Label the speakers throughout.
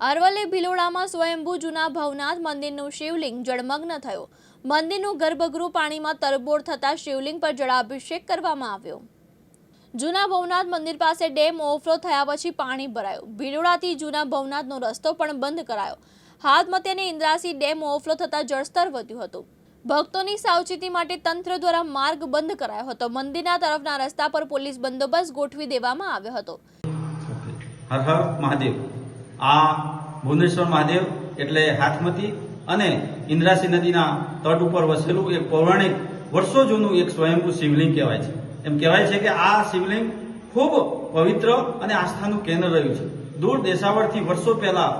Speaker 1: અરવલ્લી ભિલોડામાં સ્વયંભૂ જૂના ભવનાથ મંદિરનું શિવલિંગ જળમગ્ન થયું. મંદિરનું ગર્ભગૃહ પાણીમાં તરબોળ થતાં શિવલિંગ પર જળાભિષેક કરવામાં આવ્યો. જૂના ભવનાથ મંદિર પાસે ડેમ ઓવરફ્લો થયા પછી પાણી ભરાયું. ભિલોડાથી જૂના ભવનાથનો રસ્તો પણ બંધ કરાયો. હાથમતી અને ઇન્દ્રાસી ડેમ ઓવરફ્લો થતાં જળસ્તર વધ્યું હતું. ભક્તોની સાવચેતી માટે તંત્ર દ્વારા માર્ગ બંધ કરાયો હતો. મંદિરના તરફના રસ્તા પર પોલીસ બંદોબસ્ત ગોઠવી દેવામાં આવ્યો હતો.
Speaker 2: હર હર મહાદેવ. આ ભુવનેશ્વર મહાદેવ એટલે હાથમતી અને ઇન્દ્રાસી નદીના તટ ઉપર વસેલું એક પૌરાણિક, વર્ષો જૂનું એક સ્વયંભૂ શિવલિંગ કહેવાય છે. એમ કહેવાય છે કે આ શિવલિંગ ખૂબ પવિત્ર અને આસ્થાનું કેન્દ્ર રહ્યું છે. દૂર દેશાવરથી વર્ષો પહેલા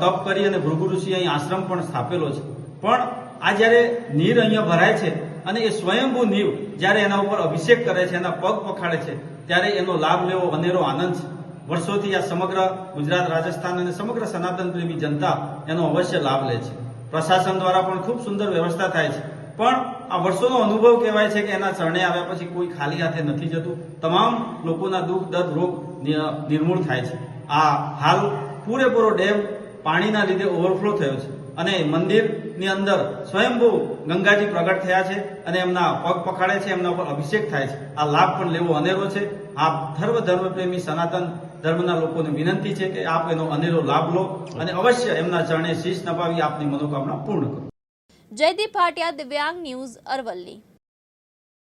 Speaker 2: તપ કરી અને ભૃગુ ઋષિ અહીં આશ્રમ પણ સ્થાપેલો છે. પણ આ જ્યારે નીર અહીંયા ભરાય છે અને એ સ્વયંભૂ નીર જ્યારે એના ઉપર અભિષેક કરે છે, એના પગ પખાડે છે, ત્યારે એનો લાભ લેવો અનેરો આનંદ છે. વર્ષોથી આ સમગ્ર ગુજરાત, રાજસ્થાન અને સમગ્ર સનાતન પ્રેમી જનતા એનો અવશ્ય લાભ લે છે. પ્રશાસન દ્વારા પણ ખૂબ સુંદર વ્યવસ્થા થાય છે. પણ આ વર્ષોનો અનુભવ કહેવાય છે કે એના ચરણે આવ્યા પછી કોઈ ખાલી હાથે નથી જતું. તમામ લોકોના દુઃખ, દર્દ, રોગ નિર્મૂળ થાય છે. આ હાલ પૂરેપૂરો ડેમ પાણીના લીધે ઓવરફ્લો થયો છે અને મંદિરની અંદર સ્વયંભૂ ગંગાજી પ્રગટ થયા છે અને એમના પગ પખાડે છે, એમના ઉપર અભિષેક થાય છે. આ લાભ પણ લેવો અનેરો છે. આપ ધર્મ ધર્મપ્રેમી સનાતન ધર્મના લોકોને વિનંતી છે કે આપ એનો અનેરો લાભ લો અને અવશ્ય એમના ચરણે શીશ નપાવી આપની મનોકામના પૂર્ણ કરો.
Speaker 1: જયદીપ ભાટિયા, દિવ્યાંગ ન્યૂઝ અરવલ્લી.